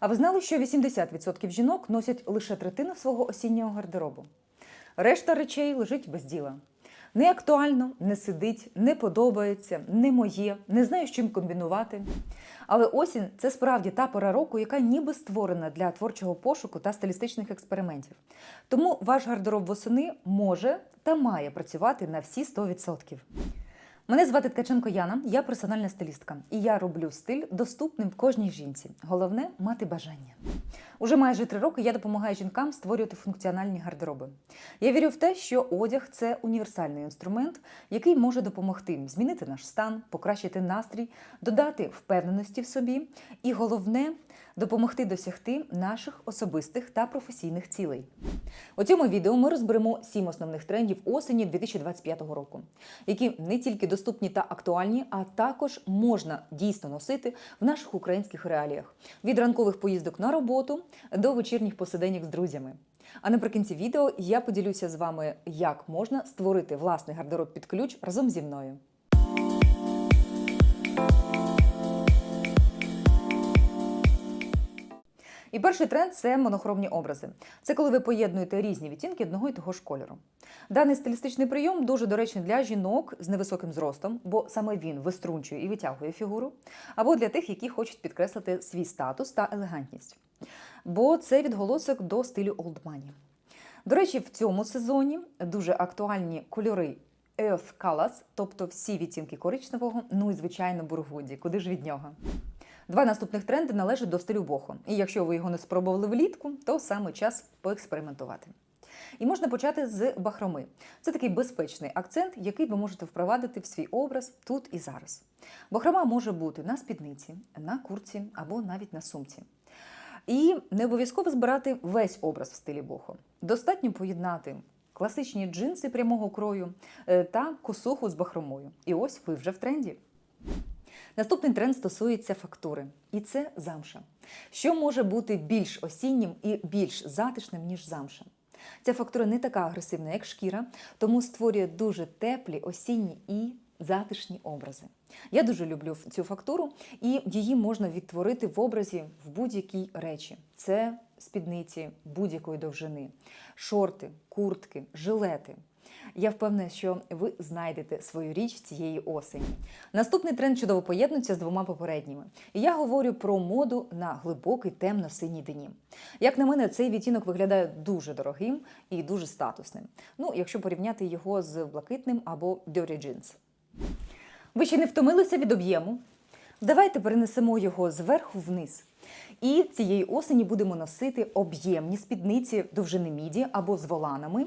А ви знали, що 80% жінок носять лише третину свого осіннього гардеробу? Решта речей лежить без діла. Не актуально, не сидить, не подобається, не моє, не знаю, з чим комбінувати. Але осінь це справді та пора року, яка ніби створена для творчого пошуку та стилістичних експериментів. Тому ваш гардероб восени може та має працювати на всі 100%. Мене звати Ткаченко Яна, я персональна стилістка, і я роблю стиль доступним кожній жінці. Головне мати бажання. Уже майже три роки я допомагаю жінкам створювати функціональні гардероби. Я вірю в те, що одяг це універсальний інструмент, який може допомогти змінити наш стан, покращити настрій, додати впевненості в собі, і головне допомогти досягти наших особистих та професійних цілей. У цьому відео ми розберемо сім основних трендів осені 2025 року, які не тільки доступні та актуальні, а також можна дійсно носити в наших українських реаліях від ранкових поїздок на роботу до вечірніх посиденьок з друзями. А наприкінці відео я поділюся з вами, як можна створити власний гардероб під ключ разом зі мною. І перший тренд це монохромні образи. Це коли ви поєднуєте різні відтінки одного і того ж кольору. Даний стилістичний прийом дуже доречний для жінок з невисоким зростом, бо саме він виструнчує і витягує фігуру, або для тих, які хочуть підкреслити свій статус та елегантність. Бо це відголосок до стилю олдмані. До речі, в цьому сезоні дуже актуальні кольори Earth Colors, тобто всі відтінки коричневого, ну і звичайно бургуді. Куди ж від нього? Два наступних тренди належать до стилю бохо. І якщо ви його не спробували влітку, то саме час поекспериментувати. І можна почати з бахроми. Це такий безпечний акцент, який ви можете впровадити в свій образ тут і зараз. Бахрома може бути на спідниці, на курці або навіть на сумці. І не обов'язково збирати весь образ в стилі бохо. Достатньо поєднати класичні джинси прямого крою е, та косуху з бахромою. І ось ви вже в тренді. Наступний тренд стосується фактури, і це замша. Що може бути більш осіннім і більш затишним, ніж замша? Ця фактура не така агресивна, як шкіра, тому створює дуже теплі осінні і затишні образи. Я дуже люблю цю фактуру, і її можна відтворити в образі в будь-якій речі. Це спідниці будь-якої довжини, шорти, куртки, жилети. Я впевнена, що ви знайдете свою річ цієї осені. Наступний тренд чудово поєднується з двома попередніми. Я говорю про моду на глибокий темно-синій денім. Як на мене, цей відтінок виглядає дуже дорогим і дуже статусним. Ну, якщо порівняти його з блакитним або Dirty Jeans. Ви ще не втомилися від об'єму? Давайте перенесемо його зверху вниз. І цієї осені будемо носити об'ємні спідниці довжини міді або з воланами.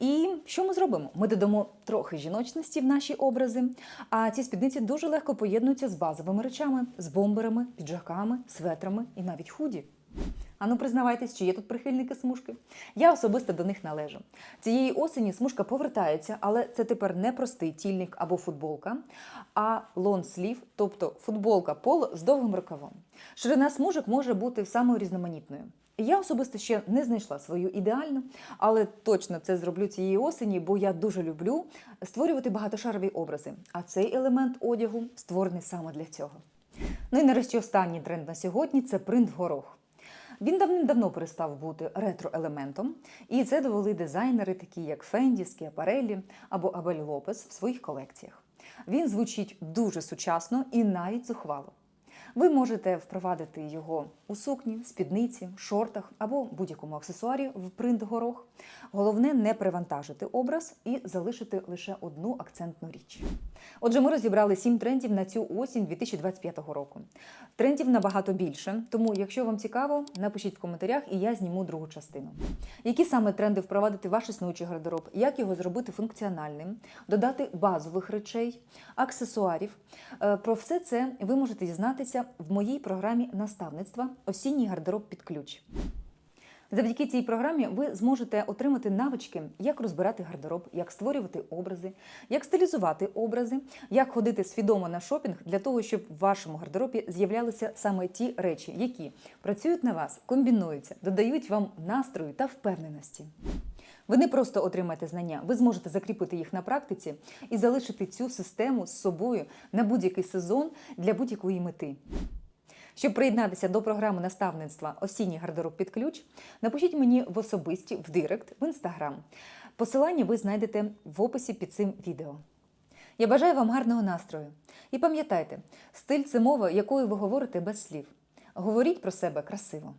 І що ми зробимо? Ми додамо трохи жіночності в наші образи. А ці спідниці дуже легко поєднуються з базовими речами, з бомберами, піджаками, светрами і навіть худі. Ану, признавайтесь, чи є тут прихильники смужки? Я особисто до них належу. Цієї осені смужка повертається, але це тепер не простий тільник або футболка, а лонслів, тобто футболка поло з довгим рукавом. Ширина смужок може бути самою різноманітною. Я особисто ще не знайшла свою ідеальну, але точно це зроблю цієї осені, бо я дуже люблю створювати багатошарові образи. А цей елемент одягу створений саме для цього. Ну і нарешті останній тренд на сьогодні це принт горох. Він давним-давно перестав бути ретро-елементом, і це довели дизайнери, такі як Фенді, Скіапареллі або Абель Лопес в своїх колекціях. Він звучить дуже сучасно і навіть зухвало. Ви можете впровадити його у сукні, спідниці, шортах або будь-якому аксесуарі в принт горох. Головне не перевантажити образ і залишити лише одну акцентну річ. Отже, ми розібрали сім трендів на цю осінь 2025 року. Трендів набагато більше, тому, якщо вам цікаво, напишіть в коментарях, і я зніму другу частину. Які саме тренди впровадити ваш існуючий гардероб, як його зробити функціональним, додати базових речей, аксесуарів. Е, Про все це ви можете дізнатися в моїй програмі наставництва Осінній гардероб під ключ. Завдяки цій програмі ви зможете отримати навички, як розбирати гардероб, як створювати образи, як стилізувати образи, як ходити свідомо на шопінг для того, щоб в вашому гардеробі з'являлися саме ті речі, які працюють на вас, комбінуються, додають вам настрою та впевненості. Ви не просто отримаєте знання, ви зможете закріпити їх на практиці і залишити цю систему з собою на будь-який сезон для будь-якої мети. Щоб приєднатися до програми наставництва Осінній гардероб під ключ, напишіть мені в особисті в Директ в інстаграм. Посилання ви знайдете в описі під цим відео. Я бажаю вам гарного настрою. І пам'ятайте, стиль це мова, якою ви говорите без слів. Говоріть про себе красиво.